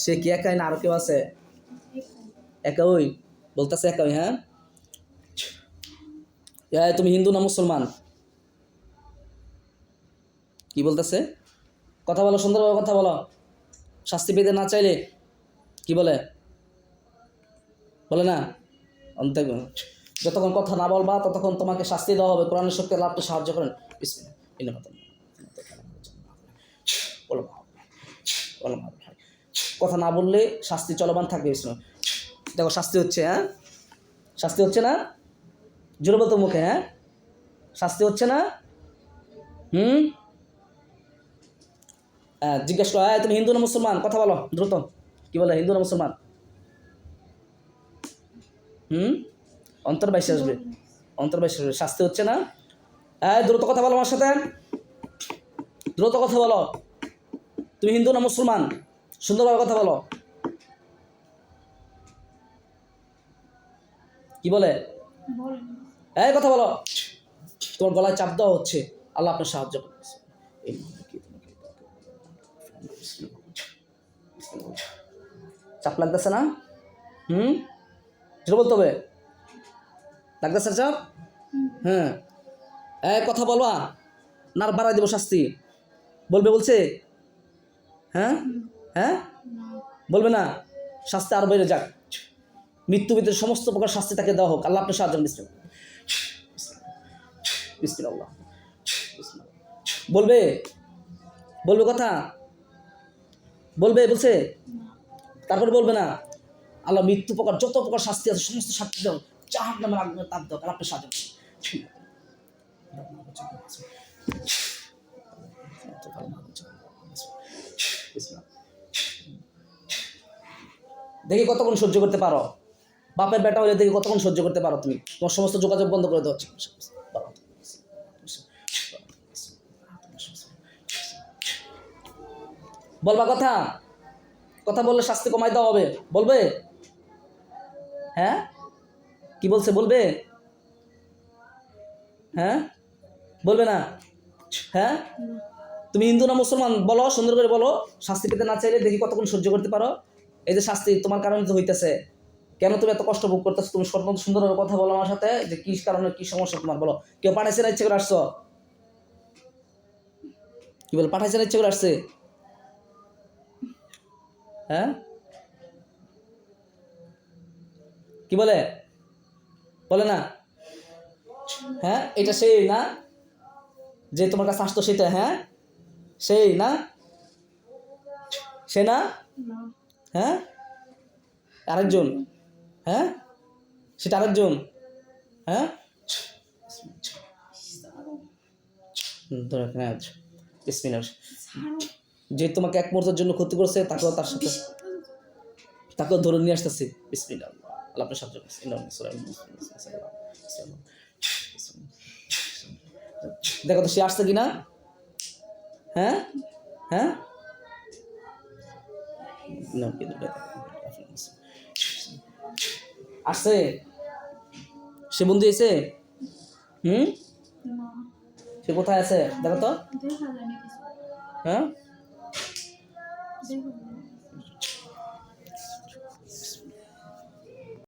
সে কি একাই না? আরও কেউ আছে? একা ওই? বলতেছে একা ওই হ্যাঁ? তুমি হিন্দু না মুসলমান? কি বলতেছে? কথা বলো, সুন্দরভাবে কথা বলো। শাস্তি পেতে না চাইলে কি বলে? বলে না? অন্তে যতক্ষণ কথা না বলবা, ততক্ষণ তোমাকে শাস্তি দেওয়া হবে। কোরআনের শক্তি আপনি সাহায্য করেন। বলো বলো। কথা না বললে শাস্তি চলমান থাকবে, বিষ্ণু। দেখো, শাস্তি হচ্ছে হ্যাঁ? শাস্তি হচ্ছে না? জোরে বলতো মুখে হ্যাঁ? শাস্তি হচ্ছে না? হুম? হ্যাঁ জিজ্ঞেস করো হ্যাঁ তুমি হিন্দু না মুসলমান? কথা বলো, দ্রুত। কি বলে, হিন্দু না মুসলমান? হুম? অন্তর্বাসী আসবে। অন্তর্বাসী আসবে। শাস্তি হচ্ছে না? হ্যাঁ দ্রুত কথা বলো আমার সাথে। দ্রুত কথা বলো। তুমি হিন্দু না মুসলমান? সুন্দরভাবে কথা বলো। কি বলে? এই কথা বলো। তোমার গলায় চাপ দেওয়া হচ্ছে। আল্লাহ আপনার সাহায্য করতেছে চাপ লাগতেছে না? হুম? যেটা বলতে হবে। লাগতেছে চাপ? হ্যাঁ। এই কথা বলবা। না বাড়াই দেবো শাস্তি। বলবে বলছে? হ্যাঁ? হ্যাঁ? বলবে না, শাস্তি আর বেড়ে যাক। মৃত্যু ভিতরে সমস্ত প্রকার শাস্তি তাকে দেওয়া হোক। আল্লাহ আপনার সাহায্য বিসমিল্লাহ। বিসমিল্লাহ। বলবে? বলবে কথা? বলবে, বলছে? তারপরে বলবে না, আল্লাহ মৃত্যু প্রকার যত প্রকার শাস্তি আছে, সমস্ত শাস্তি দাও। চাহার নামের আগুনে তাপ দাও আল্লাহ আপনার সাহায্য করুন। দেখি কতক্ষণ সহ্য করতে পারো। বাপের বেটা হলে দেখি কতক্ষণ সহ্য করতে পারো তুমি। তোমার সমস্ত যোগাযোগ বন্ধ করে দেওয়া বলবা কথা? কথা বললে শাস্তি কমাই দেওয়া হবে। বলবে? হ্যাঁ? কি বলছে? বলবে? হ্যাঁ? বলবে না? হ্যাঁ? তুমি হিন্দু না মুসলমান? বলো, সুন্দর করে বলো। শাস্তি পেতে না চাইলে দেখি কতক্ষণ সহ্য করতে পারো। এই যে শাস্তি তোমার কারণে তো হইতেছে, কেন তুমি এত কষ্ট ভোগ করতেছো? তুমি সর্ব সুন্দরভাবে কথা বলো আমার সাথে যে কি কারণে কি সমস্যা তোমার, বলো। কেউ পাঠাইছে না ইচ্ছে করে আসছো? কি বল, পাঠাইছে না ইচ্ছে করে আসছে? হ্যাঁ? কি বলে? বলে না? হ্যাঁ এটা সেই না? যে তোমার কাছে আসতো সেটা হ্যাঁ? সেই না? সে না। হ্যাঁ? আরেকজন। হ্যাঁ? সেটা আরেকজন। হ্যাঁ? বিসমিল্লাহ। যে তোমাকে এক মুহূর্তের জন্য ক্ষতি করছে, তাকেও তার সাথে তাকেও ধরে নিয়ে আসতেছে। আল্লাহ আপনার সাহায্য। দেখো তো সে আসছে কিনা? হ্যাঁ? হ্যাঁ। আসছে সে বন্ধু এসে? হুম? সে কোথায় আছে? দেখো তো। হ্যাঁ?